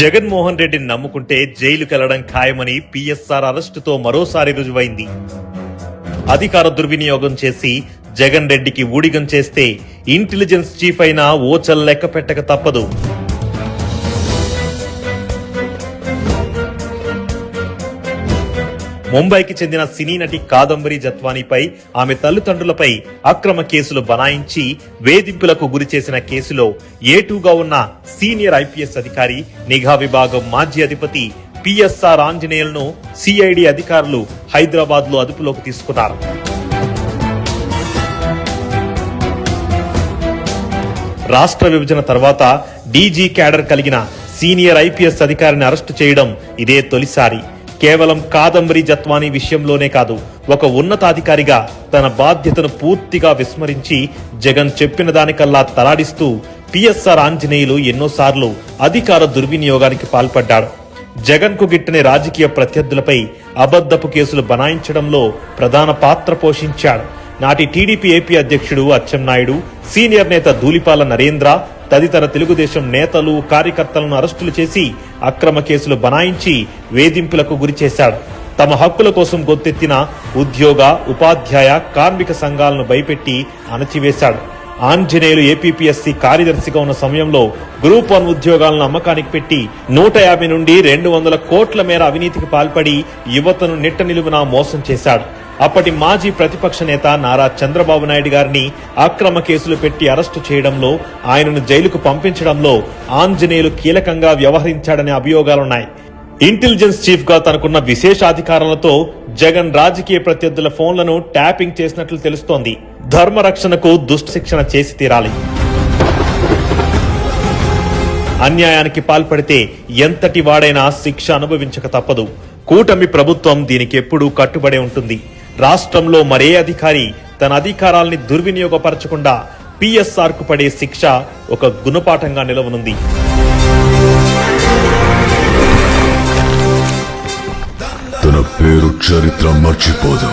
జగన్మోహన్ రెడ్డిని నమ్ముకుంటే జైలుకెళ్ళడం ఖాయమని పిఎస్ఆర్ అరెస్టుతో మరోసారి రుజువైంది. అధికార దుర్వినియోగం చేసి జగన్ రెడ్డికి ఊడిగం చేస్తే ఇంటెలిజెన్స్ చీఫ్ అయినా ఓచల్ లెక్క పెట్టక తప్పదు. ముంబైకి చెందిన సినీ నటి కాదంబరి జత్వానీపై ఆమె తల్లిదండ్రులపై అక్రమ కేసులు బనాయించి వేధింపులకు గురి చేసిన కేసులో ఏటూగా ఉన్న సీనియర్ ఐపీఎస్ అధికారి నిఘా విభాగం మాజీ అధిపతి పిఎస్ఆర్ ఆంజనేయులను సిఐడి అధికారులు హైదరాబాద్లో అదుపులోకి తీసుకున్నారు. రాష్ట్ర విభజన తర్వాత డీజీ క్యాడర్ కలిగిన సీనియర్ ఐపీఎస్ అధికారిని అరెస్టు చేయడం ఇదే తొలిసారి. కేవలం కాదంబరి జత్వాని విషయంలోనే కాదు ఒక ఉన్నతాధికారిగా తన బాధ్యతను పూర్తిగా విస్మరించి జగన్ చెప్పిన దానికల్లా తలాడిస్తూ పిఎస్ఆర్ ఆంజనేయులు ఎన్నోసార్లు అధికార దుర్వినియోగానికి పాల్పడ్డాడు. జగన్కు గిట్టని రాజకీయ ప్రత్యర్థులపై అబద్ధపు కేసులు బనాయించడంలో ప్రధాన పాత్ర పోషించాడు. నాటి టీడీపీ ఏపీ అధ్యక్షుడు అచ్చెన్నాయుడు సీనియర్ నేత ధూలిపాల నరేంద్ర తదితర తెలుగుదేశం నేతలు కార్యకర్తలను అరెస్టులు చేసి అక్రమ కేసులు బనాయించి వేధింపులకు గురి చేశాడు. తమ హక్కుల కోసం గొంతెత్తిన ఉద్యోగ ఉపాధ్యాయ కార్మిక సంఘాలను భయపెట్టి అణచివేశాడు. ఆంజనేయులు ఏపీపీఎస్సీ కార్యదర్శిగా ఉన్న సమయంలో గ్రూప్ వన్ ఉద్యోగాలను అమ్మకానికి పెట్టి నూట యాభై నుండి రెండు వందల కోట్ల మేర అవినీతికి పాల్పడి యువతను నిట్ట నిలువున మోసం చేశాడు. అప్పటి మాజీ ప్రతిపక్ష నేత నారా చంద్రబాబు నాయుడు గారిని అక్రమ కేసులు పెట్టి అరెస్టు చేయడంలో ఆయనను జైలుకు పంపించడంలో ఆంజనేయులు కీలకంగా వ్యవహరించాడనే అభియోగాలున్నాయి. ఇంటెలిజెన్స్ చీఫ్గా తనకున్న విశేషాధికారాలతో జగన్ రాజకీయ ప్రత్యర్థుల ఫోన్లను ట్యాపింగ్ చేసినట్లు తెలుస్తోంది. ధర్మరక్షణకు దుష్టశిక్షణ చేసి తీరాలి. అన్యాయానికి పాల్పడితే ఎంతటి వాడైనా శిక్ష అనుభవించక తప్పదు. కూటమి ప్రభుత్వం దీనికి ఎప్పుడూ కట్టుబడే ఉంటుంది. రాష్ట్రంలో మరే అధికారి తన అధికారాల్ని దుర్వినియోగపరచకుండా పిఎస్ఆర్కు పడే శిక్ష ఒక గుణపాఠంగా నిలవనుంది. తన పేరు చరిత్ర మర్చిపోదు.